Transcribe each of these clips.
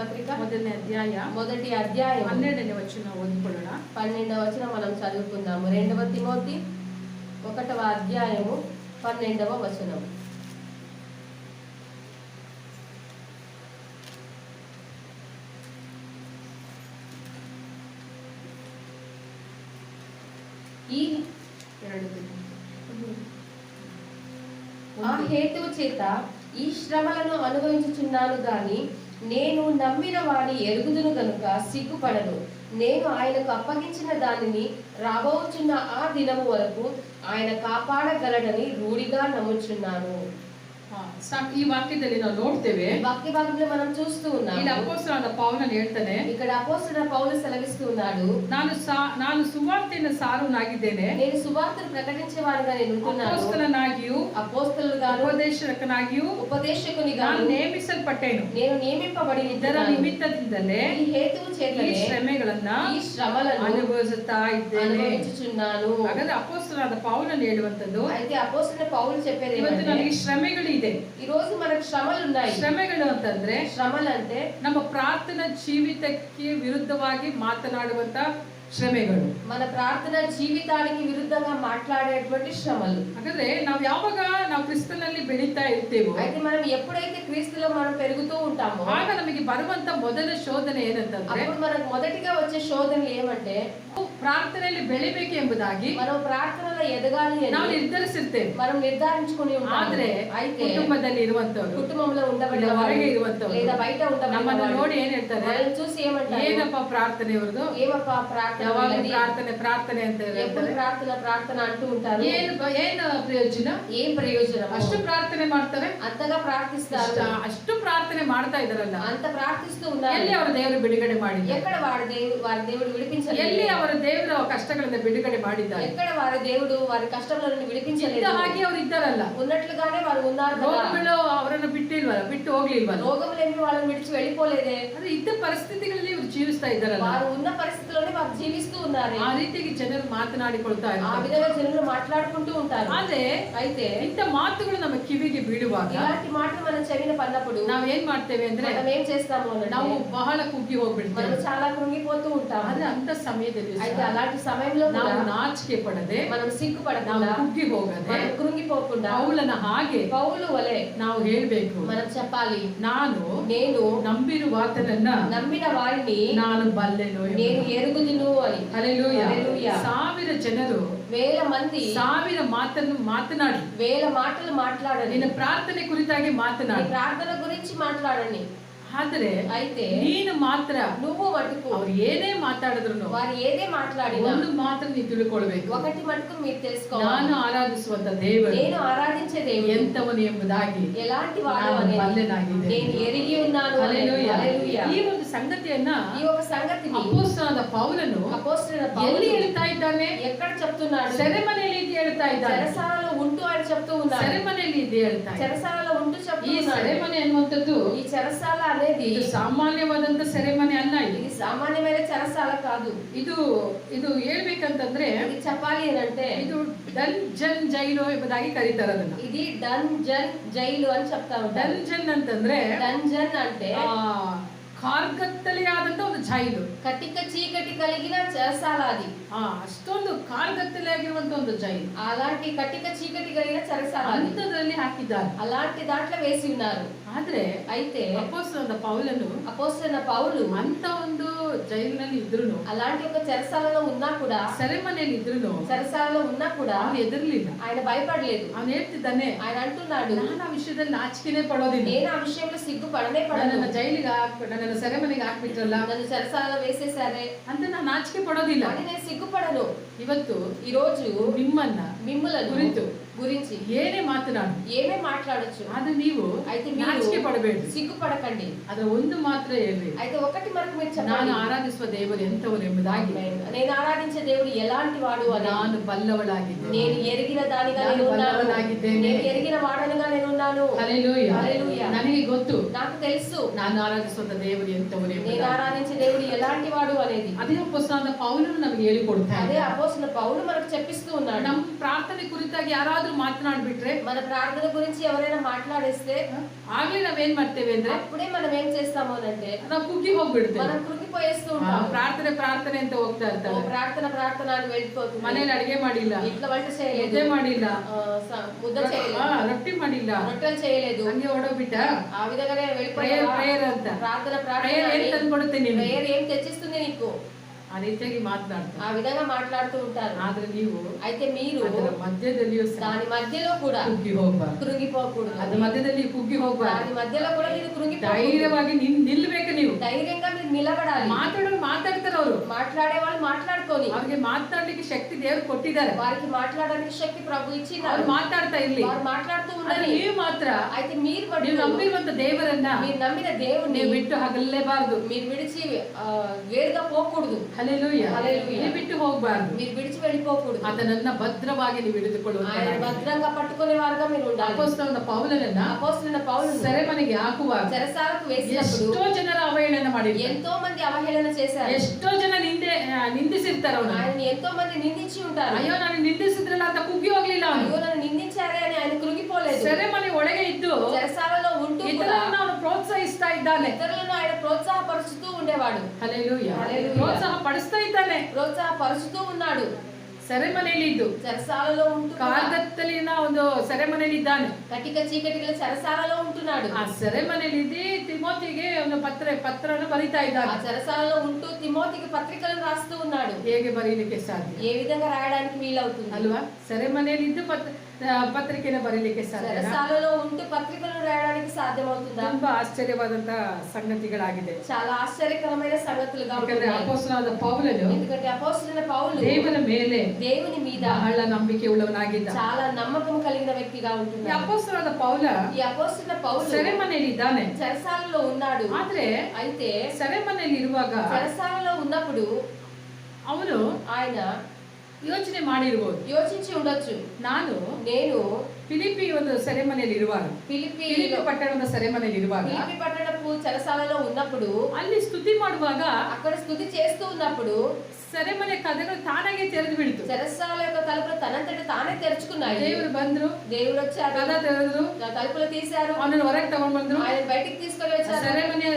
పత్రిక? మొదటి అధ్యాయ. మొదటి అధ్యాయం. పన్నెండవ వచ్చిన వదుకుడా పన్నెండవ వచ్చిన మనం చదువుకుందాము. రెండవ తిమోతి ఒకటవ అధ్యాయము పన్నెండవ వచనం. ఈ ఆ హేతు చేత ఈ శ్రమలను అనుభవించుచున్నాను గాని నేను నమ్మిన వాడి ఎరుగుదును గనుక సిగ్గుపడను. నేను ఆయనకు అప్పగించిన దానిని రాబోచున్న ఆ దినము వరకు ఆయన కాపాడగలడని రూఢిగా నమ్ముచున్నాను. ಈ ವಾಕ್ಯದಲ್ಲಿ ನಾವು ನೋಡ್ತೇವೆ. ವಾಕ್ಯ ಭಾಗದಲ್ಲಿ ಮನಂ ಚೂಸ್ತೂ ಇಲ್ಲಿ ಅಪೋಸ್ತಲನ ಪೌಲನ ಹೇಳ್ತಾನೆ ಈ ಕಡೆ ಅಪೋಸ್ತಲನ ಪೌಲ ಸಲಹಿಸ್ತೂ ನಾನು ನಾನು ಸುವಾರ್ತೆಯನ್ನ ಸಾರುನಾಗಿದ್ದೇನೆ ನೀನು ಸುವಾರ್ತೆ ಪ್ರಕಟಿಸುವವರಾಗಿ ನಿಂತುನ್ನ ಅಪೋಸ್ತಲನಾಗಿಯು ಅಪೋಸ್ತಲನಾಗಿಯು ಉಪದೇಶಕನಾಗಿಯು ಉಪದೇಶಕನಿಗಾಗಿ. ನಾನು ನೇಮಿಸಲ್ಪಟ್ಟೆನು. ನೀನು ನೇಮಿಪಬಡಿದ್ದರ ನಿಮಿತ್ತದಿಂದಲೇ ಈ ಹೇತು ಚೇತನೆ ಈ ಶ್ರಮೆಗಳನ್ನ ಈ ಶ್ರಮಲನ್ನ ಅನುಭವಿಸುತ್ತಾ ಇದ್ದೇನೆ. ಅನುಭವಿಸುತ್ತಾ ನಾನು. ಹಾಗಾದ್ರೆ ಅಪೋಸ್ತಲನ ಪೌಲನ ಹೇಳುವಂತದ್ದು ಅಂದ್ರೆ ಅಪೋಸ್ತಲನ ಪೌಲ ಹೇಳಿದ್ದೇನೆ ಇವತ್ತು ನನಗೆ ಈ ಇದೆ ఈ రోజు మనకు శ్రమలు ఉన్నాయి ಶ್ರಮೆಗಳು ಅಂತಂದ್ರೆ శ్రమలు అంటే ನಮ್ಮ ಪ್ರಾರ್ಥನಾ ಜೀವಿತಕ್ಕೆ ವಿರುದ್ಧವಾಗಿ ಮಾತನಾಡುವಂತ ಶ್ರಮೆಗಳು మన ప్రార్థన జీవితానికి విరుద్ధంగా మాట్లాడేటువంటి శ్రమలు ಹಾಗಾದ್ರೆ ನಾವು ಯಾವಾಗ ನಾವು ಕ್ರಿಸ್ತನಲ್ಲಿ ಬೆಳೀತಾ ಇರ್ತೇವೋ అయితే మనం ఎప్పుడైతే క్రీస్తులో మనం పెరుగుతూ ఉంటామో ಆಗ ನಮಗೆ ಬರುವಂತ ಮೊದಲ ಶೋಧನೆ ಏನಂತಂದ್ರೆ అప్పుడు మనకు మొదటిగా వచ్చే శోధనలు ఏమంటే ನಾವು ಪ್ರಾರ್ಥನೆಯಲ್ಲಿ ಬೆಳಿಬೇಕು ಎಂಬುದಾಗಿ మనం ప్రార్థనలో ఎదగాలి ನಾವು అని ನಿರ್ಧರಿಸಿರ್ತೇವೆ మనం నిర్ధారించుకుని ఉంటాము ಆದ್ರೆ అయితే ಕುಟುಂಬದಲ್ಲಿ ಇರುವಂತವ್ರು కుటుంబంలో ఉండబడిన ಇಲ್ಲ, ಹೊರಗೆ వాళ్ళు, ಇರುವಂತವ್ರು. లేదా బయట ನಮ್ಮನ್ನು ఉండబడిన ನೋಡಿ ಏನ್ ಹೇಳ್ತಾರೆ వాళ్ళని చూసి ఏమంటారు ಏನಪ್ಪ ಪ್ರಾರ್ಥನೆ ಇವ್ರದ್ದು ఏమప్పా ప్రార్థన ಯಾವಾಗ వీళ్ళది? ಪ್ರಾರ್ಥನೆ ಪ್ರಾರ್ಥನೆ ಅಂತ ఎప్పుడు ಹೇಳ್ತಾರೆ ప్రార్థన ప్రార్థన అంటూ ఉంటారు ಏನು ಬ- ಏನು ಪ್ರಯೋಜನ ఏం ప్రయోజనం ಅಷ್ಟು ಪ್ರಾರ್ಥನೆ ಮಾಡ್ತಾರೆ అంతగా ప్రార్థిస్తారు ಅಷ್ಟ- ಅಷ್ಟು ಪ್ರಾರ್ಥನೆ ಮಾಡ್ತಾ ಇದಾರಲ್ಲ అంత ప్రార్థిస్తూ ಎಲ್ಲಿ ఉన్నారు ಅವರ ದೇವರು ಬಿಡುಗಡೆ ಮಾಡಿದ್ದಾರೆ ఎక్కడ వారి దేవుడు వారి దేవుడు విడిపించలేదు ಎಲ್ಲಿ ಅವರ ದೇವರ ಕಷ್ಟಗಳಿಂದ ಬಿಡುಗಡೆ ಮಾಡಿದ್ದಾರೆ ఎక్కడ వారి దేవుడు వారి కష్టముల నుండి ಇದ್ದ విడిపించలేదు ಹಾಗೆ ಅವ್ರು ಇದ್ದಾರಲ್ಲ ఉన్నట్లుగానే వారు ఉన్నారు కదా ರೋಗಗಳು ಅವರನ್ನು ಬಿಟ್ಟಿಲ್ವಲ್ಲ ಬಿಟ್ಟು ಹೋಗ್ಲಿಲ್ವಲ್ಲ రోగములేమి వాళ్ళని విడిచి వెళ్ళిపోలేదే ಅಂದ್ರೆ ಇದ್ದ ಪರಿಸ್ಥಿತಿಗಳಲ್ಲಿ ಇವ್ರು ಜೀವಿಸ್ತಾ ಇದ್ದಾರಲ್ಲ వారు ఉన్న పరిస్థితిలోనే వారు జీవిస్తూ ఉన్నారు ಆ ರೀತಿಗೆ ಜನರು ಮಾತನಾಡಿಕೊಳ್ತಾ ఆ ಇದ್ದಾರೆ విధంగా జనులు మాట్లాడుకుంటూ ఉంటారు ಆದ್ರೆ అయితే ಇಂಥ ಮಾತುಗಳು ನಮ್ಮ ಕಿವಿಗೆ ಬೀಳುವಾಗ ఇలాంటి మాటలు మనం చెవిన పడినప్పుడు ನಾವ್ ಏನ್ ಮಾಡ್ತೇವೆ ಅಂದ್ರೆ మనం ఏం చేస్తాము అనంటే ನಾವು ಬಹಳ ಕುಗ್ಗಿ మనం ಹೋಗ್ಬಿಡ್ತೇವೆ చాలా కృంగిపోతూ ఉంటాం ಆದ್ರೆ ಅಂತ ಸಮಯದಲ್ಲಿ అయితే ಸಹ అలాంటి సమయంలో ನಾವು కూడా ನಾಚಿಕೆ ಪಡದೆ మనం ನಾವು సిగ్గుపడకుండా ಕುಗ್ಗಿ ಹೋಗದೆ మనం కృంగిపోకుండా ಪೌಲನ ಹಾಗೆ పౌలు వలె ನಾವು ಹೇಳ್ಬೇಕು మనం చెప్పాలి ನಾನು నేను ನಂಬಿರುವಾತನನ್ನ నమ్మిన వారిని ನಾನು ಬಲ್ಲೆನು ಎಂಬುದು. నేను ఎరుగుదును అని ಹಲ್ಲೆಲೂಯಾ. హల్లెలూయా. ಸಾವಿರ ಜನರು వేల మంది ಸಾವಿರ ಮಾತನ್ನು ಮಾತನಾಡಿ వేల మాటలు మాట్లాడండి ನಿನ್ನ ಪ್ರಾರ್ಥನೆ ಕುರಿತಾಗಿ నీ ಮಾತನಾಡಿ ప్రార్థన గురించి మాట్లాడండి ಆದರೆ ಐತೆ ನೀನು ಮಾತ್ರ ನುವ್ವು ಮಟುಕು ಅವ್ರು ಏನೇ ಮಾತಾಡಿದ್ರು ವಾರು ಏನೇ మాట్లాడినా ಒಂದು ಮಾತ್ರ ನೀನು ತಿಳ್ಕೊಳ್ಬೇಕು ಒಕಟಿ మటుకు మీరు తెలుసుకోవాలి ನಾನು ಆರಾಧಿಸುವಂತ ದೇವರು నేను ఆరాధించే దేవుడు ಎಂತವನು ಎಂಬುದಾಗಿ ఎలాంటి వాడు ನಾನು అనేది ಬಲ್ಲೆನಾಗಿದ್ದೇನೆ. నేను ఎరిగి ఉన్నాను అనేది. ಹಲ್ಲೆಲೂಯ. ಈ ಒಂದು ಸಂಗತಿಯನ್ನ ఈ ఒక సంగతిని ಅಪೋಸ್ತನಾದ ಪೌಲನು అపోస్తులైన ಎಲ್ಲಿ ಹೇಳ್ತಾ ಇದ್ದಾನೆ ఎక్కడ చెప్తున్నాడు ಸೆರೆಮನೆಯಲ್ಲಿ ಇದೆ ಹೇಳ್ತಾ ಇದ್ದಾನೆ చెరసాలలో ಉಂಟು అని చెప్తూ ఉన్నాడు ಸೆರೆಮನೆಯಲ್ಲಿ ಇದೆ ಹೇಳ್ತಾ ಇದ್ದಾನೆ. చెరసాలలో ఉంటూ ఈ చెప్తూ ಸೆರೆಮನೆ ಅನ್ನುವಂಥದ್ದು ಈ చెరసాల అనేది ಇದು ಸಾಮಾನ್ಯವಾದಂತ ಸೆರೆಮನೆ ಅಲ್ಲ ಇದು ఇది సామాన్యమైన చెరసాల కాదు ಇದು ಇದು ಹೇಳ್ಬೇಕಂತಂದ್ರೆ ఇది చెప్పాలి అని అంటే ಇದು ಡಂಜನ್ ಜೈಲು ಎಂಬುದಾಗಿ ಕರೀತಾರೆ ಅದನ್ನ ఇది ಡಂಜನ್ జైలు అని చెప్తా ఉంటారు ಡಂಜನ್ ಅಂತಂದ್ರೆ డంజన్ అంటే ಆ, ಕಾರ್ಗತ್ತಲೆಯಾದಂತ ಒಂದು ಜೈಲು కటిక చీకటి కలిగిన చెరసాల అది ಆ ಅಷ್ಟೊಂದು ಕಾರ್ಗತ್ತಲೆ ಆಗಿರುವಂತ ಒಂದು ಜೈಲು అలాంటి కటిక చీకటి కలిగిన చెరసాల అది ಅಂತದ್ರಲ್ಲಿ ಹಾಕಿದ್ದಾರೆ అలాంటి దాంట్లో వేసి ఉన్నారు ಆದ್ರೆ అయితే ಅಪೋಸ್ತಲನಾದ ಪೌಲನು అపోస్తున్న పౌలు ಅಂತ ಒಂದು ಜೈಲಿನಲ್ಲಿ ಇದ್ರು అలాంటి ఒక చెరసాలలో ఉన్నా కూడా ಸೆರೆಮನೆಯಲ್ಲಿ ಇದ್ರು చెరసాలలో ఉన్నా కూడా ಅವನು ಎದುರ್ಲಿಲ್ಲ ఆయన భయపడలేదు ಅವನು ಹೇಳ್ತಿದ್ದಾನೆ ఆయన అంటున్నాడు ನಾನು ಆ ವಿಷಯದಲ್ಲಿ ನಾಚಿಕೆನೆ ಪಡೋದಿಲ್ಲ నేను ఆ విషయంలో సిగ్గుపడనే పడను ನನ್ನನ್ನ ಜೈಲಿಗೆ ಹಾಕ್ ನನ್ನನ್ನ ಸೆರೆಮನೆಗೆ ಹಾಕ್ಬಿಟ್ರಲ್ಲ నన్ను చెరసాలలో వేసేసారే ಅಂತ ನಾನು ನಾಚಿಕೆ ಪಡೋದಿಲ್ಲ అని నేను సిగ్గుపడను ಇವತ್ತು ఈ రోజు ನಿಮ್ಮನ್ನ మిమ్ములను గురించు గురించి ఏమే మాత్రం ఏమే మాట్లాడొచ్చు? అది నీవు అయితే నాచికే పడబేడు. సిగ్గు పడకండి అది ఒందు మాత్రం ఏమి. అయితే ఒకటి మరొక మెచ్చు నేను ఆరాధిస్తున్న దేవుడు ఎంత ఒరేము దాగి నేను ఆరాధించే దేవుడు ఎలాంటి వాడు నాను బల్లవలాగి నేను ఎరిగిన దానిగా నేను ఉన్నాను. నేను ఎరిగిన వాడనిగా నేను ఉన్నాను. హల్లెలూయా. హల్లెలూయా. నాకు గొత్తు నాకు తెలుసు. నాను ఆరాధిస్తున్న దేవుడు ఎంత ఒరేము నేను ఆరాధించే దేవుడు ఎలాంటి వాడు అనేది. అదే అపోస్తున్న పౌలును నాకు ఏలి కొడుతాడు అదే అపోస్తున్న పౌలు మనకు చెప్పిస్తూ ఉన్నాడు. ప్రార్థన కురితాగి ఆరాధన ಏನಾದ್ರೂ ಮಾತನಾಡ್ಬಿಟ್ರೆ మన ప్రార్థన గురించి ఎవరైనా మాట్లాడేస్తే ಆಗ್ಲೇ ನಾವೇನ್ ಮಾಡ್ತೇವೆ ಅಂದ್ರೆ అప్పుడే మనం ఏం చేస్తాము అంటే ನಾವು ಕುಗ್ಗಿ ಹೋಗ್ಬಿಡ್ತೇವೆ మనం కృంగిపోయేస్తూ ಆ, ఉంటాం ಪ್ರಾರ್ಥನೆ ಪ್ರಾರ್ಥನೆ ಅಂತ ಹೋಗ್ತಾ ఓ ಇರ್ತಾರೆ ప్రార్థన ప్రార్థన అని వెళ్ళిపోతుంది ಮನೇಲಿ ಅಡಿಗೆ ಮಾಡಿಲ್ಲ ఇంట్లో వంట చేయలేదు ಮುದ್ದೆ ಮಾಡಿಲ್ಲ ఆ, స- ముద్ద ಆ, చేయలేదు ರೊಟ್ಟಿ ಮಾಡಿಲ್ಲ రొట్టెలు చేయలేదు ಹಂಗೆ ಓಡೋಗ್ಬಿಟ್ಟ ఆ విధంగానే ಪ್ರೇಯರ್ వెళ్ళిపోయావా? ಪ್ರೇಯರ್ ಅಂತ ప్రార్థన ಪ್ರೇಯರ್ ಏನ್ ప్రార్థన ತಂದ್ಕೊಡುತ್ತೆ ನಿಮ್ಗೆ ప్రేయర్ ఏం తెచ్చిస్తుంది నీకు ಆ ರೀತಿಯಾಗಿ ಮಾತನಾಡ್ತಾರೆ ఆ విధంగా మాట్లాడుతూ ఉంటారు ಆದ್ರೆ ನೀವು అయితే మీరు ಅದರ ಮಧ್ಯದಲ್ಲಿಯೂ ಸಹ దాని మధ్యలో కూడా ಕುಗ್ಗಿ ಹೋಗ್ಬಾರ್ದು కృంగిపోకూడదు ಅದ್ರ ಮಧ್ಯದಲ್ಲಿ ಕುಗ್ಗಿ ಹೋಗ್ಬಾರ್ದು దాని మధ్యలో కూడా మీరు కృంగిపోకూడదు ಧೈರ್ಯವಾಗಿ ನಿನ್ ನಿಲ್ಬೇಕು ನೀವು ధైర్యంగా మీరు ನಿಲ್ಲಬಡಾಲಿ ಮಾತಾಡೋ ಮಾತಾಡ್ತಾರೆ ಅವರು. ಮಾತಾಡೇ ವಾಳ ಮಾತಾಡ್ಕೋನಿ ಅವರಿಗೆ ಮಾತಾಡಲಿಕ್ಕೆ ಶಕ್ತಿ ದೇವರು ಕೊಟ್ಟಿದ್ದಾರೆ. ಅವರಿಗೆ ಮಾತಾಡಲಿಕ್ಕೆ ಶಕ್ತಿ ಪ್ರಭು ಇಚ್ಚಿದ್ದಾರೆ. ಅವರು ಮಾತಾಡ್ತಾ ಇರ್ಲಿ. ಅವರು ಮಾತಾಡ್ತಾ ಉಂಡಾನಿ ನೀವು ಮಾತ್ರ ಆಯ್ತು ನೀರು ಬಡಿ ನೀವು ನಂಬಿರುವಂತ ದೇವರನ್ನ ನೀವು ನಂಬಿದ ದೇವರನ್ನ ನೀವು ಬಿಟ್ಟು ಹಗಲೇಬಾರದು ನೀವು ಬಿಡಿಸಿ ವೇರ್ಗ ಹೋಗ್ಕೊಡದು ಹalleluya ಹalleluya ನೀವು ಬಿಟ್ಟು ಹೋಗಬಾರದು. ನೀವು ಬಿಡಿಸಿ ಬೆಳಿ ಹೋಗ್ಕೊಡದು ಅದನ್ನ ಭದ್ರವಾಗಿ ನೀವು ಹಿಡಿದುಕೊಳ್ಳುವ ಅಂತ ಭದ್ರಂಗ ಪಟ್ಟುಕೊಳ್ಳುವ ಮಾರ್ಗ ನೀವು ಉಂಡ ಪೌಲನನ್ನ ಅಪೋಸ್ತಲನ ಪೌಲನ ಸೆರೆಮನೆಗೆ ಹಾಕುವ ಸೆರೆಸಾರಕ ಎಷ್ಟೋ ಜನರ ಅವಹೇಳನ ಮಾಡಿದ್ರು ఎంతో మంది అవహేళన చేశారు ಎಷ್ಟೋ ಜನ ನಿಂದೆ ಆ, ನಿಂದಿಸಿರ್ತಾರೆ ಅವನು ఆయన ఎంతో మంది నిందించి ఉంటారు ಅಯ್ಯೋ ನಾನು ನಿಂದಿಸಿದ್ರಲ್ಲ ಅಂತ ಕುಗ್ಗಿ ಹೋಗ್ಲಿಲ್ಲ ಅವನು అయ్యో నన్ను నిందించారే అని ఆయన కృంగిపోలేదు ಸೆರೆಮನೆ ಒಳಗೆ ಇದ್ದು చెరసాలలో ఉంటూ కూడా ಇತರರನ್ನ ಅವನು ಪ್ರೋತ್ಸಾಹಿಸ್ತಾ ಇದ್ದಾನೆ ఇతరులను ఆయన ప్రోత్సాహపరుచుతూ ఉండేవాడు ಹಲೆಲೂಯ ಹಲ್ಲೆಲೂಯ. ಪ್ರೋತ್ಸಾಹ ಪಡಿಸ್ತಾ ಇದ್ದಾನೆ ప్రోత్సాహపరుచుతూ ఉన్నాడు ಸೆರೆಮನೆಯಲ್ಲಿ ಇದ್ದು చెరసాలలో ఉంటూ కూడా ಕಾಗತ್ತಲಿನ ಒಂದು ಸೆರೆಮನೆಯಲ್ಲಿ ಇದ್ದಾನೆ కటిక చీకటిగల చెరసాలలో ఉంటున్నాడు ಆ ಸೆರೆಮನೆಯಲ್ಲಿ ಇದ್ದು ತಿಮೋತಿಗೆ ಒಂದು ಪತ್ರ ಪತ್ರವನ್ನು ಬರಿತಾ ఆ ಇದ್ದಾನೆ చెరసాలలో ఉంటూ తిమోతికి పత్రికలను రాస్తూ ఉన్నాడు ಹೇಗೆ ಬರೀಲಿಕ್ಕೆ ಸಾಧ್ಯ ఏ విధంగా రాయడానికి వీలవుతుంది ಅಲ್ವಾ ಸೆರೆಮನೆಯಲ್ಲಿ ಇದ್ದು ಪತ್ ಆ, ಪತ್ರಿಕೆನ ಬರೀಲಿಕ್ಕೆ ಸಾಧ್ಯ చెరసాలలో ఉంటూ పత్రికలను రాయడానికి సాధ్యమవుతుందా ತುಂಬಾ ಆಶ್ಚರ್ಯವಾದಂತಹ ಸಂಗತಿಗಳಾಗಿದೆ చాలా ఆశ్చర్యకరమైన సంగతులుగా ಯಾಕಂದ್ರೆ ఉంటున్నాయి ಅಪೋಸ್ತಲನಾದ ಪೌಲನು ఎందుకంటే అపోస్తులైన పౌలు ದೇವರ ಮೇಲೆ దేవుని మీద ಬಹಳ ನಂಬಿಕೆ ಉಳ್ಳವನಾಗಿದ್ದ చాలా నమ్మకం కలిగిన వ్యక్తిగా ಈ ఉంటున్నాడు ಅಪೋಸ್ತಲನಾದ ಪೌಲ ఈ అపోస్తుల పౌలు ಸೆರೆಮನೆಯಲ್ಲಿ ಇದ್ದಾನೆ చెరసాలలో ఉన్నాడు ಆದ್ರೆ అయితే ಸೆರೆಮನೆಯಲ್ಲಿ ಇರುವಾಗ చెరసాలలో ఉన్నప్పుడు ಅವನು ఆయన ಯೋಚನೆ ಮಾಡಿರ್ಬೋದು యోచించి ఉండొచ్చు ನಾನು నేను ಫಿಲಿಪಿ ಒಂದು ಸೆರೆಮನೆಯಲ್ಲಿ ಇರುವಾಗ ఫిలిపి ಫಿಲಿಪಿ ಪಟ್ಟಣದ ಸೆರೆಮನೆಯಲ್ಲಿ ಇರುವಾಗ ఫిలిపి పట్టణపు చెరసాలలో ఉన్నప్పుడు ಅಲ್ಲಿ ಸ್ತುತಿ ಮಾಡುವಾಗ అక్కడ స్థుతి చేస్తూ ఉన్నప్పుడు ಸೆರೆಮನೆ ಕದಗಳು ತಾನಾಗೆ ತೆರೆದು ಬಿಡ್ತು చెరసాల యొక్క తలుపులు తనంతట తానే తెరుచుకున్నాయి ದೇವರು ಬಂದ್ರು దేవుడు వచ్చారు ಕದ ತೆರೆದ್ರು ఆ తలుపులు తీశారు ಅವನನ್ನು ಹೊರಗೆ ತಗೊಂಡ್ ಬಂದ್ರು ఆయన బయటికి తీసుకొని ಆ వచ్చారు ಸೆರೆಮನೆ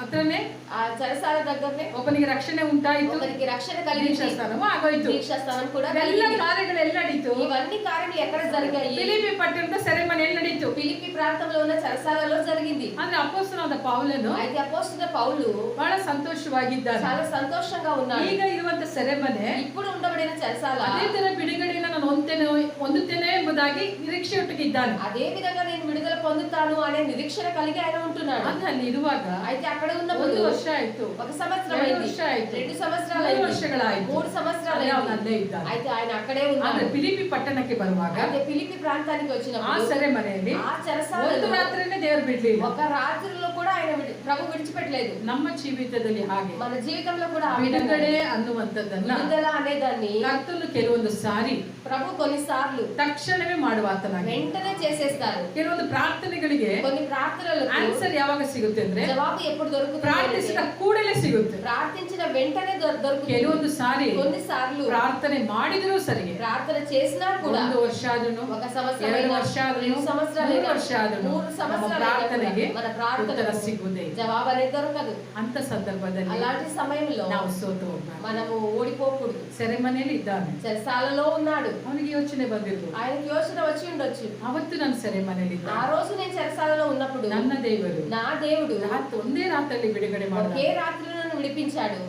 ಹತ್ರನೇ ఆ చెరసాల దగ్గరనే ಒಬ್ಬನಿಗೆ ರಕ್ಷಣೆ ಉಂಟಾಯಿತು ఒకరికి రక్షణ ದೀಕ್ಷಾ కలిగింది ಸ್ಥಾನವೂ ಆಗೋಯ್ತು దీక్షా స్థానం కూడా ಇವೆಲ್ಲ కలిగింది. ಕಾರ್ಯಗಳೆಲ್ಲ ನಡೀತು ఇవన్నీ కార్యములు ఎక్కడ జరిగాయి ಫಿಲಿಪಿ ಪಟ್ಟಣದ ಸೆರೆಮನೆಯಲ್ಲಿ ನಡೀತು ఫిలిపి ప్రాంతంలో ఉన్న చెరసాలలో జరిగింది ಆದ್ರೆ ಅಪೋಸ್ತನಾದ ಪೌಲನು అయితే అపోస్తున్న పౌలు ಬಹಳ ಸಂತೋಷವಾಗಿದ್ದಾನೆ చాలా సంతోషంగా ఉన్నాడు ಈಗ ಇರುವಂತ ಸೆರೆಮನೆ ఇప్పుడు ఉండబడిన చెరసాల ಅದೇ ತರ ಬಿಡುಗಡೆಯನ್ನು ನಾನು ಹೊಂದ್ತೇನೆ ಹೊಂದುತ್ತೇನೆ ಎಂಬುದಾಗಿ ನಿರೀಕ್ಷೆಯೊಟ್ಟಿಗೆ ಇದ್ದಾನೆ అదే విధంగా నేను విడుదల పొందుతాను అనే నిరీక్షణ కలిగి ఆయన ఉంటున్నాడు ಅಂದ್ರೆ ಅಲ್ಲಿ ಇರುವಾಗ అయితే అక్కడ ಒಂದು ఉన్నప్పుడు ವರ್ಷ ಆಯ್ತು ఒక సంవత్సరం ಎರಡು అయింది ವರ್ಷ ಆಯ್ತು రెండు సంవత్సరాలు ಮೂರು అయింది ವರ್ಷಗಳಾಯ್ತು మూడు సంవత్సరాలు ಅಲ್ಲೇ ಅವನು అయింది ಅಲ್ಲೇ ಇದ್ದಾನೆ అయితే ఆయన అక్కడే ಆದ್ರೆ ఉన్నాడు ಫಿಲಿಪಿ ಪಟ್ಟಣಕ್ಕೆ ಬರುವಾಗ అయితే ఫిలిపి ప్రాంతానికి ಆ వచ్చినప్పుడు ಸೆರೆಮನೆಯಲ್ಲಿ ఆ ಒಂದು చెరసాలలో ರಾತ್ರಿನೇ ದೇವರು ಬಿಡ್ಲಿಲ್ಲ ఒక రాత్రిలో కూడా ఆయన విడి- ప్రభు విడిచిపెట్టలేదు ನಮ್ಮ ಜೀವಿತದಲ್ಲಿ ಹಾಗೆ మన జీవితంలో కూడా ఆ విధంగా ಬಿಡುಗಡೆ ಅನ್ನುವಂಥದ್ದನ್ನ విడుదల అనేదాన్ని ಕರ್ತನು ಕೆಲವೊಂದು ಸಾರಿ ప్రభు కొన్నిసార్లు ತಕ್ಷಣವೇ ಮಾಡುವ ಆತನಾಗಿ వెంటనే చేసేస్తారు ಕೆಲವೊಂದು ಪ್ರಾರ್ಥನೆಗಳಿಗೆ కొన్ని ప్రార్థనలకు ಆನ್ಸರ್ ಯಾವಾಗ ಸಿಗುತ್ತೆ ಅಂದ್ರೆ జవాబు ఎప్పుడు దొరుకుతుంది ಪ್ರಾರ್ಥಿಸಿದ అంటే, ಕೂಡಲೇ ಸಿಗುತ್ತೆ ప్రార్థించిన వెంటనే దొ- దొరుకుతుంది ಕೆಲವೊಂದು ಸಾರಿ కొన్నిసార్లు ಪ್ರಾರ್ಥನೆ ಮಾಡಿದರೂ ಸರಿಗೆ ప్రార్థన చేసినా కూడా ಒಂದು ವರ್ಷ ಆದ್ರೂ ఒక సంవత్సరం ಎರಡು అయినా, ವರ್ಷ ಆದ್ರೂ రెండు సంవత్సరాలు ಮೂರು అయినా, ವರ್ಷ ಆದ್ರೂ మూడు ನಮ್ಮ సంవత్సరాలు ಪ್ರಾರ್ಥನೆಗೆ అయినా మన ప్రార్థన ಉತ್ತರ ಸಿಗುವುದೇ ಇಲ್ಲ. జవాబు అనేది దొరకదు ಅಂತ ಸಂದರ್ಭದಲ್ಲಿ అలాంటి సమయంలో ನಾವು ಸೋತು ಹೋಗ್ಬಾರ್ದು మనము ఓడిపోకూడదు ಸೆರೆಮನೆಯಲ್ಲಿ ಇದ್ದಾನೆ చెరసాలలో ఉన్నాడు ಅವನಿಗೆ ಯೋಚನೆ ಬಂದಿರ್ಬೋದು ఆయనకి యోచన వచ్చి ఉండొచ్చు ಅವತ್ತು ನಾನು ಸೆರೆಮನೆಯಲ್ಲಿ ఆ ಇದ್ದ రోజు నేను చెరసాలలో ఉన్నప్పుడు ನನ್ನ ದೇವರು నా దేవుడు ರಾತ್ರಿ ಒಂದೇ ರಾತ್ರಿಯಲ್ಲಿ ಬಿಡುಗಡೆ ఒకే ಮಾಡಿದ రాత్రిలో నన్ను విడిపించాడు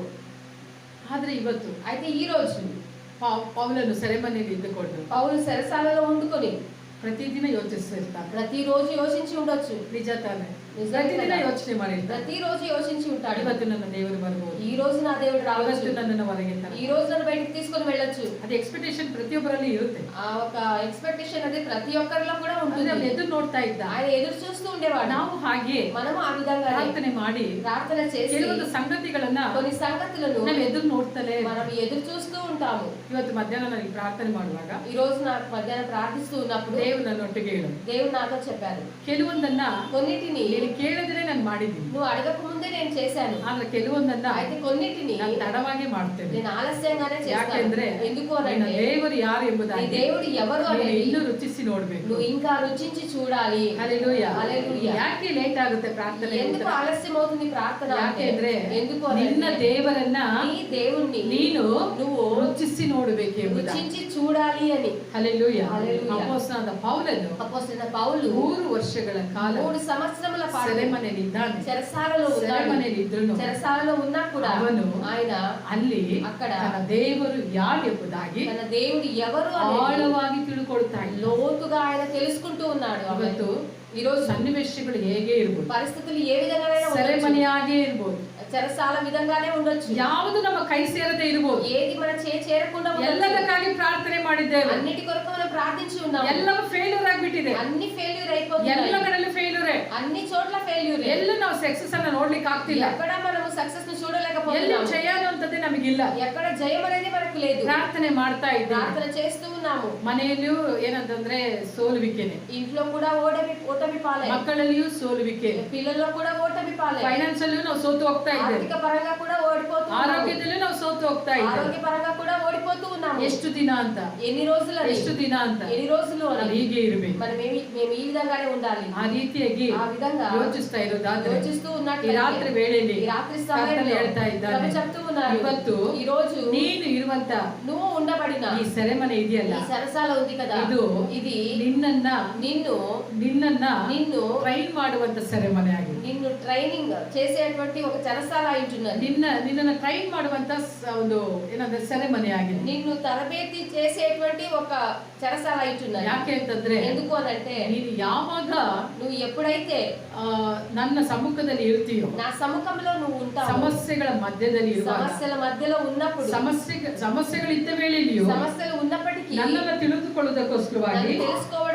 ಆದ್ರೆ ಇವತ್ತು అయితే ఈ రోజు ಪೌ- ಪೌಲನು ಸೆರೆಮನೆಯಲ್ಲಿ ಇದ್ದುಕೊಂಡು పౌలు చెరసాలలో వండుకొని ಪ್ರತಿದಿನ ಯೋಚಿಸ್ತಿರ್ತಾನೆ ప్రతిరోజు యోచించి ఉండొచ్చు ನಿಜ ತಾನೆ ನಿಜ ಪ್ರತಿದಿನ ತಾನೆ. ಯೋಚನೆ ಮಾಡಿರ್ತಾನೆ ప్రతిరోజు యోచించి ఉంటాడు ಇವತ್ತು ನನ್ನ ದೇವರು ಬರ್ಬೋದು ఈ రోజు నా దేవుడు ಇವತ್ತು రావచ్చు ನನ್ನನ್ನು ಹೊರಗೆ ఈ ತರ್ತಾನೆ. రోజు నన్ను బయటికి తీసుకొని వెళ్ళొచ్చు ಅದು ಎಕ್ಸ್ಪೆಕ್ಟೇಷನ್ ಪ್ರತಿಯೊಬ್ಬರಲ್ಲಿ ಇರುತ್ತೆ ఆ ఒక ఎక్స్పెక్టేషన్ అది ప్రతి ఒక్కరిలో కూడా ಅಂದ್ರೆ ఉంటుంది ಅವ್ನು ಎದುರು ನೋಡ್ತಾ ಇದ್ದ ఆయన ఎదురు చూస్తూ ఉండేవాడు ನಾವು ಹಾಗೆ మనము ఆ విధంగా ಪ್ರಾರ್ಥನೆ ಮಾಡಿ ప్రార్థన చేసి ಕೆಲವೊಂದು ಸಂಗತಿಗಳನ್ನ కొన్ని సంగతులను ನಾವು ಎದುರು ನೋಡ್ತಲೇ మనం ఎదురు చూస్తూ ఉంటాము ಇವತ್ತು ಮಧ್ಯಾಹ್ನ ನನಗೆ ಪ್ರಾರ್ಥನೆ ಮಾಡುವಾಗ ఈ రోజు నాకు మధ్యాహ్నం ప్రార్థిస్తూ ఉన్నప్పుడు ದೇವರು ನನ್ನೊಟ್ಟಿಗೆ ಹೇಳು దేవుడు నాతో చెప్పారు ಕೆಲವೊಂದನ್ನ కొన్నిటిని ನೀನು ನೀನು ಕೇಳಿದ್ರೆ ನಾನು ಮಾಡಿದ್ದೀನಿ నువ్వు అడగక ముందే నేను చేశాను ಆದ್ರೆ ಕೆಲವೊಂದನ್ನ అయితే కొన్నిటిని ನಾನು ತಡವಾಗಿ ಮಾಡ್ತೇನೆ నేను ఆలస్యంగానే ಯಾಕೆಂದ್ರೆ చేస్తాను ఎందుకు ನಿನ್ನ అనంటే ದೇವರು ಯಾರು నీ ಎಂಬುದಾಗಿ దేవుడు ఎవరు ನೀನು అనేది ಇನ್ನೂ ರುಚಿಸಿ ನೋಡ್ಬೇಕು నువ్వు ఇంకా రుచించి చూడాలి ಹalleluya హల్లెలూయా. ಯಾಕೆ ಲೇಟ್ ಆಗುತ್ತೆ ಪ್ರಾರ್ಥನೆ ఎందుకు ಅಂತ? ఆలస్యం అవుతుంది ప్రార్థన అంటే? ಯಾಕೆಂದ್ರೆ ఎందుకు ನಿನ್ನ అనంటే ದೇವರನ್ನ నీ దేవుణ్ణి ನೀನು నువ్వు ರುಚಿಸಿ ನೋಡಬೇಕು ಎಂಬುದಾಗಿ రుచించి చూడాలి అని ಹalleluya ಹಲ್ಲೆಲೂಯಾ. ಅಪೊಸ್ತಲನಾದ ಪೌಲನು అపోసిన పౌలు ಮೂರು ವರ್ಷಗಳ ಕಾಲ మూడు సంవత్సరముల ಸೆರೆಮನೆ ಇದ್ದಾನೆ ಸೆರಸಾರಲು ಸೆರೆಮನೆ ಇದ್ದನು ಸೆರಸಾರಲು ಉನ್ನ ಕೂಡ ಅವನು ಆಯ್ನ ಅಲ್ಲಿ ಅಕ್ಕಡ ತನ್ನ ದೇವರು ಯಾವೆಂಬುದಾಗಿ ತನ್ನ దేవుడు ఎవరు ఆಳವಾಗಿ ತಿಳ್ಕೊಳ್ತಾನೆ లోతుగా ఆయన తెలుసుకుంటూ ఉన్నాడు ಅವತ್ತು ఈరోజు సన్నివేశಗಳು ಹೇಗೆ ಇರ್ಬೋದು పరిస్థితులు ఏ విధంగా ಸೆರೆಮನೆ ಆಗೇ ಇರ್ಬೋದು చెరసాల విధంగానే ఉండొచ్చు ಯಾವುದು ನಮ್ಮ ಕೈ ಸೇರದೆ ಇರ್ಬೋದು ఏది మన చే చేరకుండా ఉండొచ్చు. ಎಲ್ಲದಕ್ಕಾಗಿ ಪ್ರಾರ್ಥನೆ ಮಾಡಿದ್ದೇವೆ అన్నిటి కొరకు మనం ప్రార్థించి ఉన్నాం ಎಲ್ಲವೂ ಫೇಲ್ಯೂರ್ ಆಗ್ಬಿಟ್ಟಿದೆ అన్ని ఫెయిల్యూర్ ಎಲ್ಲ అయిపోతున్నాయి ಕಡೆಯಲ್ಲೂ ಫೇಲ್ಯೂರೇ అన్ని చోట్ల ఫెయిల్యూర్ ಎಲ್ಲೂ ನಾವು ಸಕ್ಸಸ್ ಅನ್ನ ನೋಡ್ಲಿಕ್ಕೆ ಆಗ್ತಿಲ್ಲ ఎక్కడ మనము సక్సెస్ ని ಎಲ್ಲಿ చూడలేకపోతున్నాము ಜಯ ಅನ್ನುವಂಥದ್ದೇ ನಮಗಿಲ್ಲ ఎక్కడ జయం అనేది మనకు లేదు ಪ್ರಾರ್ಥನೆ ಮಾಡ್ತಾ ಇದ್ದೇವೆ ప్రార్థన చేస్తూ ఉన్నాము ಮನೆಯಲ್ಲಿಯೂ ಏನಂತಂದ್ರೆ ಸೋಲುವಿಕೆನೆ ఇంట్లో కూడా ఓటమి ఓటమి పాలే ಮಕ್ಕಳಲ್ಲಿಯೂ ಸೋಲುವಿಕೆ పిల్లల్లో కూడా ఓటమి పాలే ಫೈನಾನ್ಸ್ ಅಲ್ಲಿಯೂ ನಾವು ಸೋತು ಹೋಗ್ತಾ ಇದ್ದೇವೆ ఆర్థిక పరంగా కూడా ఓడిపోతూ ఉన్నాము. ಆರೋಗ್ಯದಲ್ಲೂ ನಾವು ಸೋತು ಹೋಗ್ತಾ ಇದ್ದೇವೆ ఆరోగ్య పరంగా కూడా ఓడిపోతూ ఉన్నాము ಎಷ್ಟು ದಿನ ಅಂತ ఎన్ని రోజులు అని? ಎಷ್ಟು ದಿನ ಅಂತ ఎన్ని రోజులు అని? ನಾವು ಹೀಗೆ ಇರ್ಬೇಕು మనం ఏమి మేము ఈ విధంగానే ఉండాలి ಆ ರೀತಿಯಾಗಿ ఆ విధంగా ಯೋಚಿಸ್ತಾ ಇರೋದಾದ್ರೆ యోచిస్తూ ಈ ఉన్నట్లయితే ರಾತ್ರಿ ವೇಳೆಯಲ್ಲಿ ఈ రాత్రి ಕರ್ತನು సమయంలో ಹೇಳ್ತಾ ಇದ್ದಾನೆ ప్రభు చెప్తూ ఉన్నారు ಇವತ್ತು ఈ రోజు ನೀನು ಇರುವಂತ నువ్వు ఉండబడిన ಈ ಸೆರೆಮನೆ ಇದೆಯಲ್ಲ ఈ సరసాల ఉంది కదా ಇದು ఇది ನಿನ್ನನ್ನ నిన్ను ನಿನ್ನನ್ನ నిన్ను ಟ್ರೈನ್ ಮಾಡುವಂತ ಸೆರೆಮನೆ ಆಗಿದೆ నిన్ను ట్రైనింగ్ చేసేటువంటి ఒక చెరసాల అయింటున్నది ನಿನ್ನ ನಿನ್ನನ್ನ ಟ್ರೈನ್ ಮಾಡುವಂತ ಸ- ಒಂದು ಏನಂದ್ರೆ ಸೆರೆಮನೆ ಆಗಿದೆ నిన్ను తరబేతి చేసేటువంటి ఒక చెరసాల అయింటున్నది ಯಾಕೆ ಅಂತಂದ್ರೆ ఎందుకు అనంటే ನೀನು ಯಾವಾಗ నువ్వు ఎప్పుడైతే ಆ, ನನ್ನ ಸಮ್ಮುಖದಲ್ಲಿ ಇರ್ತೀಯೋ నా సముఖంలో నువ్వు ఉంటావు ಸಮಸ್ಯೆಗಳ ಮಧ್ಯದಲ್ಲಿ ಇರುವಾಗ సమస్యల మధ్యలో ఉన్నప్పుడు ಸಮಸ್ಯೆ ಸಮಸ್ಯೆಗಳಿದ್ದ ವೇಳೆಯಲ್ಲಿಯೂ సమస్యలు ఉన్నప్పటికీ ನನ್ನನ್ನು ತಿಳಿದುಕೊಳ್ಳುವುದಕ್ಕೋಸ್ಕರವಾಗಿ నన్ను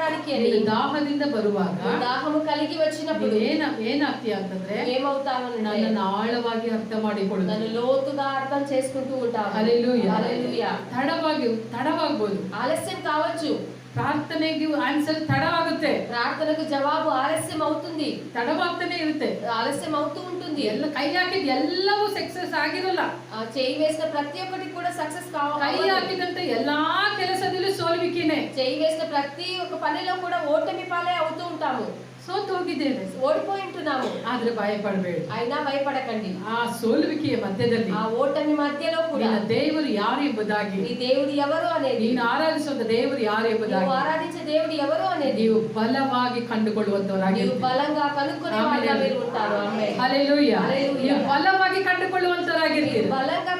తెలుసుకోవడానికి అని ನೀನು ದಾಹದಿಂದ ಬರುವಾಗ నువ్వు దాహము కలిగి వచ్చినప్పుడు ನೀನು ಏನ ಏನಾಗ್ತೀಯ ಅಂತಂದ್ರೆ ఏమవుతావు ನನ್ನನ್ನು ಆಳವಾಗಿ ಅರ್ಥ ಮಾಡಿಕೊಳ್ಳುದು నన్ను లోతుగా అర్థం చేసుకుంటూ ఉంటావు Hallelujah. Hallelujah. ತಡವಾಗಿ ತಡವಾಗ್ಬೋದು ఆలస్యం కావచ్చు ಪ್ರಾರ್ಥನೆಗೆ ಆನ್ಸರ್ ತಡವಾಗುತ್ತೆ ప్రార్థనకు జవాబు ఆలస్యం అవుతుంది ತಡವಾಗ್ತಾನೆ ಇರುತ್ತೆ ఆలస్యం అవుతూ ఉంటుంది ಎಲ್ಲ ಕೈ ಹಾಕಿದ್ ಎಲ್ಲವೂ ಸಕ್ಸಸ್ ಆಗಿರಲ್ಲ ఆ చేయి వేసిన ప్రతి ఒక్కటి కూడా సక్సెస్ ಕೈ కావాలి ಹಾಕಿದಂತ ಎಲ್ಲಾ ಕೆಲಸದಲ್ಲೂ ಸೋಲುವಿಕೆನೆ చేయి వేసిన ప్రతి ఒక్క పనిలో కూడా ఓటమి పాలే అవుతూ ఉంటాము ಸೋತು ಹೋಗಿದ್ದೇವೆ ఓడిపోయి ఉంటున్నాము ಆದ್ರೆ ಭಯ ಪಡಬೇಡಿ అయినా భయపడకండి ಆ ಸೋಲುವಿಕೆಯ ಮಧ್ಯದಲ್ಲಿ ఆ ఓటమి మధ్యలో కూడా ನಿನ್ನ ದೇವರು ಯಾರು ಎಂಬುದಾಗಿ నీ దేవుడు ఎవరు అనేది ನೀನು ಆರಾಧಿಸುವಂತ ದೇವರು ಯಾರು నువ్వు ಎಂಬುದಾಗಿ ఆరాధించే దేవుడు ఎవరు అనేది ನೀವು ಬಲವಾಗಿ ಕಂಡುಕೊಳ್ಳುವಂತವರಾಗಿ నీవు బలంగా కనుక్కునే వారిగా మీరు ఉంటారు ఆమె ಅಲೆಲೂಯ Hallelujah. ನೀವು ಬಲವಾಗಿ మీరు ಕಂಡುಕೊಳ್ಳುವಂತವರಾಗಿರ್ತೀರಿ బలంగా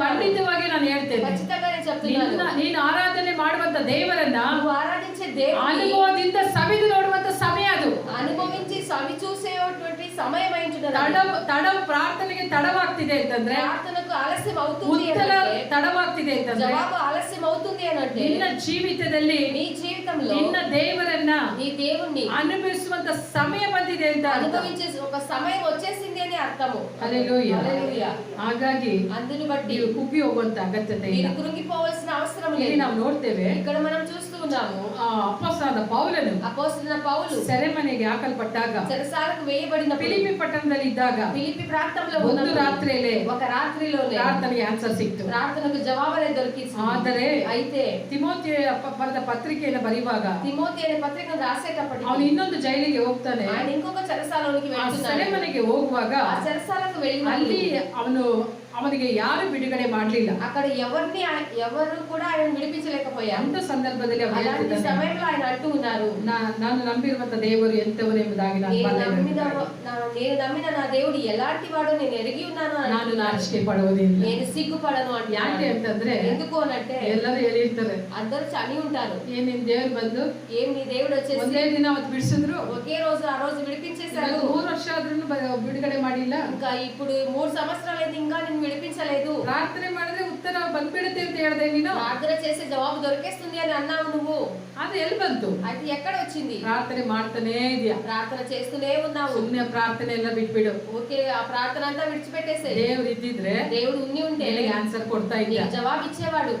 ಖಂಡಿತವಾಗಿ ನಾನು ಹೇಳ್ತೇನೆ ఖచ్చితంగా నేను ನಿನ್ನ చెప్తున్నాను ನೀನು ಆರಾಧನೆ ಮಾಡುವಂತ ದೇವರನ್ನ నువ్వు ఆరాధించే దేవుడు ಅನುಭವದಿಂದ ಸವಿದು ನೋಡುವಂತ ಸಮಯ ಅದು అనుభవించి సవి చూసేటువంటి సమయం అయింటున్నది ತಡ ತಡ ಪ್ರಾರ್ಥನೆಗೆ ತಡವಾಗ್ತಿದೆ ಅಂತಂದ್ರೆ ప్రార్థనకు ఆలస్యం అవుతుంది ಉತ್ತರ అనంటే, ತಡವಾಗ್ತಿದೆ ಅಂತಂದ್ರೆ జవాబు ఆలస్యం అవుతుంది అని అంటే ನಿನ್ನ ಜೀವಿತದಲ್ಲಿ నీ జీవితంలో ನಿನ್ನ ದೇವರನ್ನ నీ దేవుణ్ణి ಅನುಭವಿಸುವಂತ ಸಮಯ ಬಂದಿದೆ ಅಂತ ಅರ್ಥ. అనుభవించే ఒక సమయం వచ్చేసింది అని అర్థము Hallelujah. Hallelujah. ಹಾಗಾಗಿ అందుని బట్టి ನೀವು ಕುಗ್ಗಿ ಹೋಗುವಂತ ಅಗತ್ಯತೆ ಇಲ್ಲ మీరు కృంగిపోవాల్సిన అవసరం ಇಲ್ಲಿ లేదు ನಾವು ನೋಡ್ತೇವೆ ఇక్కడ మనం చూస్తూ ఉన్నాము ಆ ಅಪೊಸ್ತಲನಾದ ಪೌಲನು అపోస్తున్న పౌలు ಸೆರೆಮನೆಗೆ ಹಾಕಲ್ಪಟ್ಟಾಗ చెరసాలకు వేయబడిన ಫಿಲಿಪಿ ಪಟ್ಟಣದಲ್ಲಿ ಇದ್ದಾಗ ఫిలిపి ప్రాంతంలో ಒಂದು ఉన్నప్పుడు ರಾತ್ರಿಯಲ್ಲೇ ఒక రాత్రిలోనే ಪ್ರಾರ್ಥನೆಗೆ ಆನ್ಸರ್ ಸಿಕ್ತು ప్రార్థనకు జవాబులే దొరికింది ಆದರೆ అయితే ತಿಮೋತಿ ಬರೆದ ಪತ್ರಿಕೆಯನ್ನು ಬರೆಯುವಾಗ తిమోతి అనే పత్రికను రాసేటప్పటికి ಅವನು ಇನ್ನೊಂದು ಜೈಲಿಗೆ ಹೋಗ್ತಾನೆ ఆయన ఇంకొక చెరసాలోనికి ಆ వెళ్తున్నాడు ಸೆರೆಮನೆಗೆ ಹೋಗುವಾಗ ఆ చెరసాలకు వెళ్ళినప్పుడు ಅಲ್ಲಿ ಅವನು ಅವನಿಗೆ ಯಾರು ಬಿಡುಗಡೆ ಮಾಡಲಿಲ್ಲ అక్కడ ఎవరిని ఆయ- ఎవరు కూడా ఆయన విడిపించలేకపోయారు ಅಂತ ಸಂದರ್ಭದಲ್ಲಿ ಅವನು అలాంటి ಹೇಳ್ತಿದ್ದಾನೆ, సమయంలో ఆయన అంటూ ఉన్నారు ನಾ- ನಾನು ನಂಬಿರುವಂತ ದೇವರು ಎಂತವನು ಎಂಬುದಾಗಿ ನಾನು నేను నమ్మిన ಬಲ್ಲೆನು. నా- నేను నమ్మిన నా దేవుడు ఎలాంటి వాడో నేను ఎరిగి ఉన్నాను అని ನಾನು అంటున్నాడు. ನಾಚಿಕೆ ಪಡುವುದಿಲ್ಲ నేను సిగ్గుపడను అంటే ಯಾಕೆ ಅಂತಂದ್ರೆ ఎందుకు అనంటే ಎಲ್ಲರೂ ಹೇಳಿರ್ತಾರೆ అందరూ చని ఉంటారు ಏನ್ ನಿನ್ ದೇವ್ರು ಬಂದು ఏం నీ దేవుడు వచ్చేసి ಒಂದೇ ದಿನ ಅವತ್ತು ಬಿಡಿಸಿದ್ರು ఒకే రోజు ఆ రోజు విడిపించేశాడు ಇವತ್ತು ಮೂರು ವರ್ಷ ಆದ್ರೂ ಬಿಡುಗಡೆ ಮಾಡಿಲ್ಲ ఇంకా ఇప్పుడు మూడు సంవత్సరాలు అయితే ఇంకా నేను విడిపించలేదు ಪ್ರಾರ್ಥನೆ ಮಾಡಿದ್ರೆ ಉತ್ತರ ಬಂದ್ಬಿಡುತ್ತೆ ಅಂತ ಹೇಳ್ದೆ ನೀನು ప్రార్థన చేసే జవాబు దొరికేస్తుంది అని అన్నావు నువ్వు ಆದ್ರೆ ಎಲ್ಲಿ ಬಂತು అయితే ఎక్కడ వచ్చింది ಪ್ರಾರ್ಥನೆ ಮಾಡ್ತಾನೇ ಇದೆಯಾ ప్రార్థన చేస్తూనే ఉన్నావు ಸುಮ್ನೆ ಪ್ರಾರ್ಥನೆ ಎಲ್ಲ ಬಿಟ್ಬಿಡು ఓకే ఆ ప్రార్థన అంతా విడిచిపెట్టేసే ದೇವ್ರು ಇದ್ದಿದ್ರೆ దేవుడు ఉన్ని ఉంటే ನಿನಗೆ ಆನ್ಸರ್ ಕೊಡ್ತಾ ಇದ್ದ నీకు జవాబు ఇచ్చేవాడు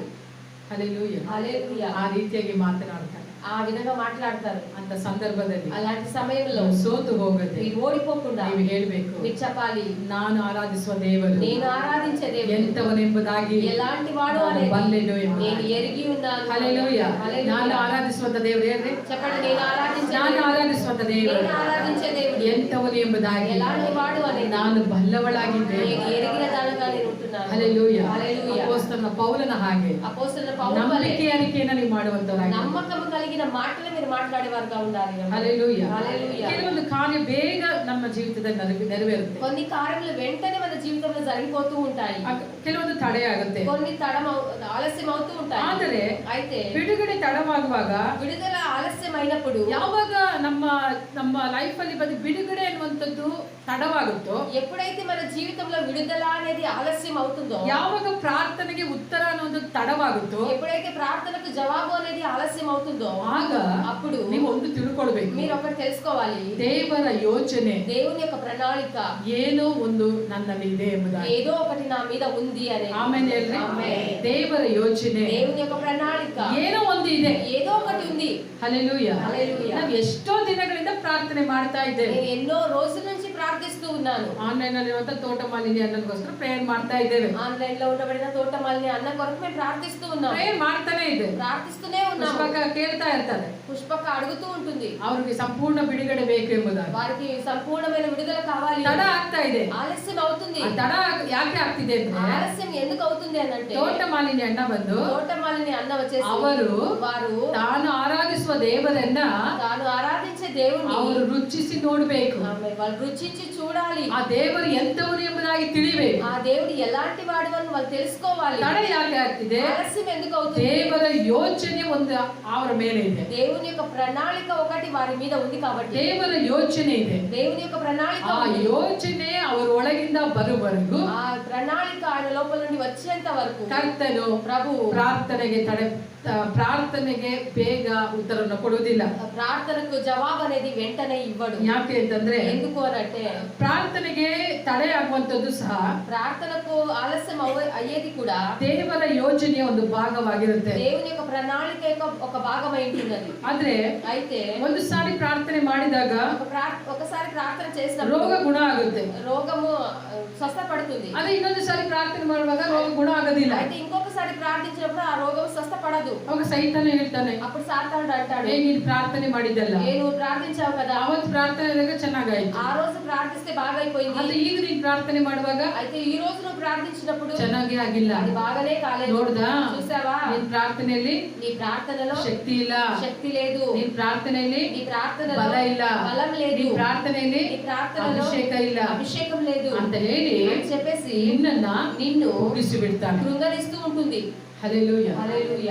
ಹಲ್ಲೆಲೂಯಾ హల్లెలూయా. ಆ ರೀತಿಯಾಗಿ ಮಾತನಾಡ್ತಾರೆ ఆ విధంగా మాట్లాడతారు ಅಂತ ಸಂದರ್ಭದಲ್ಲಿ అలాంటి సమయంలో ನಾವು ಸೋತು ಹೋಗದೆ మీరు ఓడిపోకుండా ನೀವು ಹೇಳ್ಬೇಕು మీరు చెప్పాలి ನಾನು ಆರಾಧಿಸುವ ದೇವರು నేను ఆరాధించే దేవుడు ಎಂತವನೆಂಬುದಾಗಿ ఎలాంటి వాడు ನಾನು అనేది ಬಲ್ಲೆನು నేను ಎಂಬುದಾಗಿ ఎరిగి ఉన్నాను ಹಲ್ಲೆಲೂಯಾ హల్లెలూయా. ನಾನು ಆರಾಧಿಸುವಂತ ದೇವರು ಹೇಳ್ರಿ చెప్పండి నేను ఆరాధించే ನಾನು దేవుడు. ಆರಾಧಿಸುವಂತ ದೇವರು నేను ఆరాధించే దేవుడు ಎಂತವನು ಎಂಬುದಾಗಿ ఎలాంటి వాడు అనేది ನಾನು ಬಲ್ಲವಳಾಗಿದ್ದೇನೆ నేను ఎరిగిన దానిగా నేను ఉంటున్నాను ಹಲ್ಲೆಲೂಯಾ హల్లెలూయా. ಅಪೊಸ್ತಲನ ಪೌಲನ ಹಾಗೆ అపోస్తలుల పౌలు వలె ನಂಬಿಕೆ ಅರಿಕೆಯನ್ನು ನೀವು ಮಾಡುವಂತವರಾಗಿ నమ్మకము కలిగిన మాటలు మీరు మాట్లాడేవారుగా ఉండాలి ಹಲ್ಲೆಲೂಯಾ హల్లెలూయా. ಕೆಲವೊಂದು ಕಾರ್ಯ ಬೇಗ ನಮ್ಮ ಜೀವಿತದಲ್ಲಿ ನೆರವೇ- ನೆರವೇರುತ್ತೆ కొన్ని కార్యములు వెంటనే మన జీవితంలో జరిగిపోతూ ఉంటాయి ಆ- ಕೆಲವೊಂದು ತಡೆ ಆಗುತ್ತೆ కొన్ని తడం అవు- ఆలస్యం అవుతూ ఉంటాయి ಆದರೆ అయితే ಬಿಡುಗಡೆ ತಡವಾಗುವಾಗ విడుదల ఆలస్యం అయినప్పుడు ಯಾವಾಗ ನಮ್ಮ ನಮ್ಮ ಲೈಫ್ ಅಲ್ಲಿ ಬಂದು ಬಿಡುಗಡೆ ಅನ್ನುವಂಥದ್ದು ತಡವಾಗುತ್ತೋ ఎప్పుడైతే మన జీవితంలో విడుదల అనేది ఆలస్యం అవుతుందో ಯಾವಾಗ ಪ್ರಾರ್ಥನೆಗೆ ಉತ್ತರ ಅನ್ನೋದು ತಡವಾಗುತ್ತೋ ఎప్పుడైతే ప్రార్థనకు జవాబు అనేది ఆలస్యం అవుతుందో ಆಗ అప్పుడు ನೀವು ಒಂದು ತಿಳ್ಕೊಳ್ಬೇಕು మీరు ఒకటి తెలుసుకోవాలి ದೇವರ ಯೋಚನೆ దేవుని యొక్క ప్రణాళిక ಏನೋ ಒಂದು ನನ್ನಲ್ಲಿ ಇದೆ ಎಂಬುದಾಗಿ ఏదో ఒకటి నా మీద ఉంది అనేది ಆಮೇಲೆ ಹೇಳ್ರಿ ఆమేన్. ದೇವರ ಯೋಚನೆ దేవుని యొక్క ప్రణాళిక ಏನೋ ಒಂದು ಇದೆ ఏదో ఒకటి ఉంది ಹಲೆಲೂಯ హల్లెలూయా. ನಾವು ಎಷ್ಟೋ ದಿನಗಳಿಂದ ಪ್ರಾರ್ಥನೆ ಮಾಡ್ತಾ ಇದ್ದೇವೆ నేను ఎన్నో రోజుల నుంచి ప్రార్థిస్తూ ఉన్నాను ಆನ್ಲೈನ್ ಅಲ್ಲಿರುವಂತ ತೋಟ ಮಾಲಿನ್ಯ ಅನ್ನೋದಕ್ಕೋಸ್ಕರ ಪ್ರೇಯರ್ ಮಾಡ್ತಾ ಇದ್ದೇವೆ ఆన్లైన్ లో ఉండబడిన తోటమాలిని అన్న కొరకు మేము ప్రార్థిస్తూ ఉన్నాం ಪ್ರೇಯರ್ ಮಾಡ್ತಾನೆ ಇದೆ ప్రార్థిస్తూనే ఉన్నాము ಪುಷ್ಪಕ ಕೇಳ್ತಾ ಇರ್ತಾರೆ పుష్పక అడుగుతూ ఉంటుంది ಅವ್ರಿಗೆ ಸಂಪೂರ್ಣ ಬಿಡುಗಡೆ ಬೇಕು ಎಂಬುದಾಗಿ వారికి సంపూర్ణమైన విడుదల కావాలి ತಡ ಆಗ್ತಾ ಇದೆ ఆలస్యం అవుతుంది ಆ ತಡ ಯಾಕೆ ಆಗ್ತಿದೆ ಅಂದ್ರೆ ఆలస్యం ఎందుకు అవుతుంది అని అంటే ತೋಟ ಮಾಲಿನ್ಯ ಅಣ್ಣ ಬಂದು తోటమాలిని అన్న వచ్చేసి ಅವರು వారు ತಾನು ಆರಾಧಿಸುವ ದೇವರನ್ನ తాను ఆరాధించే దేవుణ్ణి ಅವರು ರುಚಿಸಿ ನೋಡ್ಬೇಕು ఆమె వాళ్ళు రుచించి చూడాలి ಆ ದೇವರು ಎಂತವನು ಎಂಬುದಾಗಿ ತಿಳಿಬೇಕು ఆ దేవుడు ఎలాంటి వాడు అని వాళ్ళు తెలుసుకోవాలి ತಡ ಯಾಕೆ ಆಗ್ತಿದೆ ఆలస్యం ఎందుకు అవుతుంది ದೇವರ ಯೋಚನೆ ಒಂದು ಅವರ ಮೇಲೆ ಇದೆ దేవుని యొక్క ప్రణాళిక ఒకటి వారి మీద ఉంది కాబట్టి ದೇವರ ಯೋಚನೆ ಇದೆ దేవుని యొక్క ప్రణాళిక ಆ ఉంది. ಯೋಚನೆ ಅವರ ಒಳಗಿಂದ ಬರುವವರೆಗೂ ఆ ప్రణాళిక ఆయన లోపల నుండి వచ్చేంత వరకు ಕರ್ತನು ప్రభు ಪ್ರಾರ್ಥನೆಗೆ ತಡೆ ಆ, ಪ್ರಾರ್ಥನೆಗೆ ಬೇಗ ಉತ್ತರವನ್ನು ಕೊಡುವುದಿಲ್ಲ ప్రార్థనకు జవాబు అనేది వెంటనే ఇవ్వడు ಯಾಕೆ ಅಂತಂದ್ರೆ ఎందుకు అని అంటే ಪ್ರಾರ್ಥನೆಗೆ ತಡೆ ಆಗುವಂತದ್ದು ಸಹ ప్రార్థనకు ఆలస్యం అవ్వ- అయ్యేది కూడా ದೇವರ ಯೋಜನೆಯ ಒಂದು ಭಾಗವಾಗಿರುತ್ತೆ దేవుని యొక్క ప్రణాళిక యొక్క ఒక భాగమై ఉంటున్నది ಆದ್ರೆ అయితే ಒಂದು ಸಾರಿ ಪ್ರಾರ್ಥನೆ ಮಾಡಿದಾಗ ఒక ప్రా- ఒకసారి ప్రార్థన చేసినప్పుడు ರೋಗ ಗುಣ ಆಗುತ್ತೆ రోగము ఆ, స్వస్థపడుతుంది ಅದೇ ಇನ್ನೊಂದು ಸಾರಿ ಪ್ರಾರ್ಥನೆ ಮಾಡುವಾಗ ರೋಗ ಗುಣ ಆಗೋದಿಲ್ಲ అయితే ఇంకొకసారి ప్రార్థించినప్పుడు ఆ రోగం స్వస్థపడదు ಅವಾಗ ಸೈತಾನ ಹೇಳ್ತಾನೆ అప్పుడు సాతానుడు అంటాడు ಏ ನೀನ್ ಪ್ರಾರ್ಥನೆ ಮಾಡಿದ್ದಲ್ಲ ఏ నువ్వు ప్రార్థించావు కదా ಅವತ್ತು ಪ್ರಾರ್ಥನೆ ಚೆನ್ನಾಗಾಯ್ತು ఆ రోజు ప్రార్థిస్తే బాగైపోయింది ಆದ್ರೆ ಈಗ ನೀನ್ ಪ್ರಾರ್ಥನೆ ಮಾಡುವಾಗ అయితే ఈ రోజు నువ్వు ప్రార్థించినప్పుడు ಚೆನ್ನಾಗಿ ಆಗಿಲ್ಲ అది బాగానే కాలేదు ನೋಡ್ದಾ చూసావా ನಿನ್ ಪ್ರಾರ್ಥನೆಯಲ್ಲಿ నీ ప్రార్థనలో ಶಕ್ತಿ ಇಲ್ಲ శక్తి లేదు ನಿನ್ ಪ್ರಾರ್ಥನೆಯಲ್ಲಿ నీ ప్రార్థనలో ಬಲ ಇಲ್ಲ బలం లేదు ನಿನ್ ಪ್ರಾರ್ಥನೆಯಲ್ಲಿ నీ ప్రార్థనలో ಅಭಿಷೇಕ ಇಲ್ಲ అభిషేకం లేదు ಅಂತ ಹೇಳಿ అని చెప్పేసి ನಿನ್ನನ್ನ నిన్ను ಮುಗಿಸಿ ಬಿಡ್ತಾನೆ కృంగరిస్తూ ఉంటుంది ಹಲೆಲೂಯ హల్లెలూయా.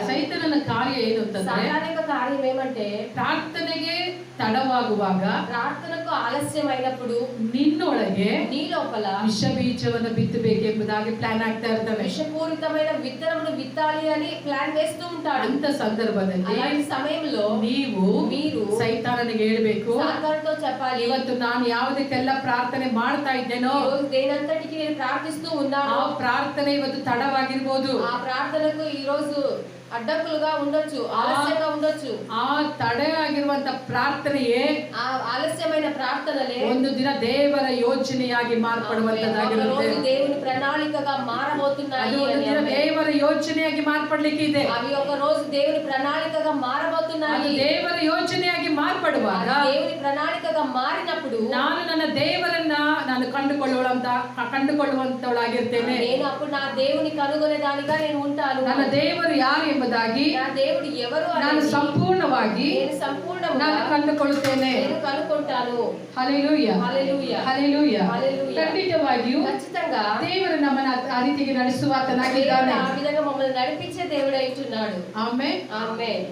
ಸೈತನನ ಕಾರ್ಯ ಏನು ಅಂತಂದ್ರೆ సాధారణ యొక్క కార్యం ఏమంటే ಪ್ರಾರ್ಥನೆಗೆ ತಡವಾಗುವಾಗ ప్రార్థనకు ఆలస్యం అయినప్పుడు ನಿನ್ನೊಳಗೆ నీ లోపల ವಿಷ ಬೀಜವನ್ನು ಬಿತ್ತಬೇಕೆಂಬುದಾಗಿ ಪ್ಲಾನ್ ಆಗ್ತಾ ಇರ್ತವೆ విషపూరితమైన విత్తనమును విత్తాలి అని ప్లాన్ వేస్తూ ఉంటాడు ಅಂತ ಸಂದರ್ಭದಲ್ಲಿ అలాంటి సమయంలో ನೀವು మీరు ಸೈತಾನನಿಗೆ ಹೇಳ್ಬೇಕು సాతానుతో చెప్పాలి ಇವತ್ತು ನಾನು ಯಾವುದಕ್ಕೆಲ್ಲ ಪ್ರಾರ್ಥನೆ ಮಾಡ್ತಾ ಇದ್ದೇನೋ ఈ రోజు దేనంతటికి నేను ప్రార్థిస్తూ ఉన్నాను ಆ ಪ್ರಾರ್ಥನೆ ಇವತ್ತು ತಡವಾಗಿರ್ಬೋದು ఆ ప్రార్థనకు ఈరోజు రోజు అడ్డంకులుగా ఉండొచ్చు ఆలస్యంగా ఉండొచ్చు ಆ ತಡೆ ಆಗಿರುವಂತ ಪ್ರಾರ್ಥನೆಯೇ ఆ ఆలస్యమైన ప్రార్థనలే ಒಂದು ದಿನ ದೇವರ ಯೋಚನೆಯಾಗಿ ఒక ಮಾರ್ಪಡುವಂತದ್ದಾಗಿರುತ್ತೆ రోజు దేవుని ప్రణాళికగా మారబోతున్నాయి ಅದು ಒಂದು అని ದಿನ ఆమె. ದೇವರ ಯೋಚನೆಯಾಗಿ ಮಾರ್ಪಡ್ಲಿಕ್ಕೆ ಇದೆ అవి ఒక రోజు దేవుని ప్రణాళికగా ಅದು మారబోతున్నాయి ದೇವರ ಯೋಚನೆಯಾಗಿ ಮಾರ್ಪಡುವಾಗ అది దేవుని ప్రణాళికగా మారినప్పుడు ನಾನು ನನ್ನ ದೇವರನ್ನ ನಾನು ಕಂಡುಕೊಳ್ಳುವಂತ ಕಂಡುಕೊಳ್ಳುವಂತವಳಾಗಿರ್ತೇನೆ నేను అప్పుడు నా దేవుని కనుగొనే దానిగా నేను ఉంటాను ನನ್ನ ದೇವರು ಯಾರು ಎಂಬುದಾಗಿ ದೇವರು ಎವರು ನಾನು ಸಂಪೂರ್ಣವಾಗಿ ಸಂಪೂರ್ಣ ನಾನು ಕಂಡುಕೊಳ್ಳುತ್ತೇನೆ ಕನುಕೊಂಟಾನು హల్లెలూయ హల్లెలూయ హల్లెలూయ ఖండితవాగ్యూ ఖచ్చితంగా దేవుడు నమ్మన ఆ రీతికి నడుస్తువా తనకిదానే ఆ విధంగా మమ్మల్ని నడిపించే దేవుడు ఉంటున్నాడు ఆమేన్ ఆమేన్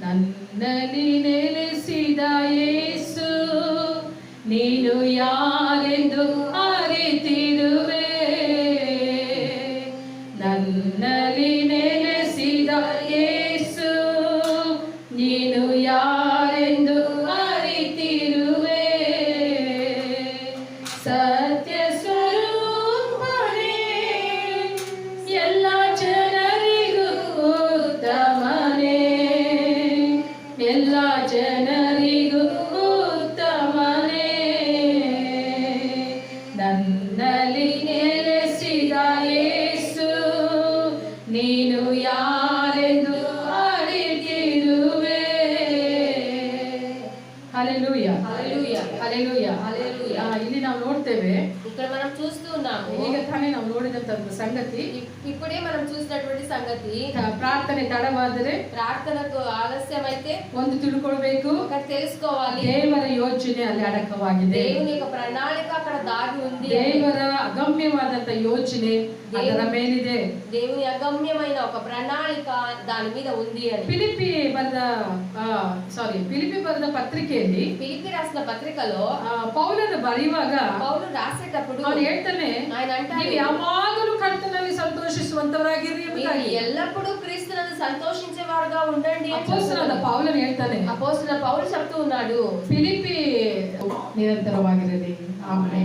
నన్నని నేలే యేసు నేను యారెందుకు ತ- ಪ್ರಾರ್ಥನೆ ತಡವಾದರೆ ప్రార్థనకు ఆలస్యం అయితే ಒಂದು ತಿಳ್ಕೊಳ್ಬೇಕು ఒకటి తెలుసుకోవాలి ದೇವರ ಯೋಚನೆ ಅಲ್ಲಿ ಅಡಕವಾಗಿದೆ దేవుని యొక్క ప్రణాళిక అక్కడ దాగి ఉంది అని. ದೇವರ ಅಗಮ್ಯವಾದಂತ ಯೋಚನೆ ಅದರ ಮೇಲಿದೆ దేవుని అగమ్యమైన ఒక ప్రణాళిక దాని మీద ఉంది అని ಫಿಲಿಪಿ ಬರೆದ ಸಾರಿ ಫಿಲಿಪಿ ಬರೆದ ಪತ್ರಿಕೆಯಲ್ಲಿ పిలిపి రాసిన పత్రికలో ಆ, ಪೌಲನು ಬರೆಯುವಾಗ పౌలు రాసేటప్పుడు ಅವನು ಹೇಳ್ತಾನೆ ఆయన ನೀವು అంటాడు ಯಾವಾಗಲೂ ಕರ್ತನಲ್ಲಿ ಸಂತೋಷಿಸುವಂತವರಾಗಿರಿ మీరు ಎಂಬುದಾಗಿ ఎల్లప్పుడూ క్రీస్తులను సంతోషించేవారుగా ఉండండి అని ಅಪೊಸ್ತಲನಾದ చెప్తున్నాడు. ಪೌಲನು ಹೇಳ್ತಾನೆ అపోస్తున్న పౌలు చెప్తూ ఉన్నాడు ಫಿಲಿಪಿ ನಿರಂತರವಾಗಿರಲಿ ಆಮೇಲೆ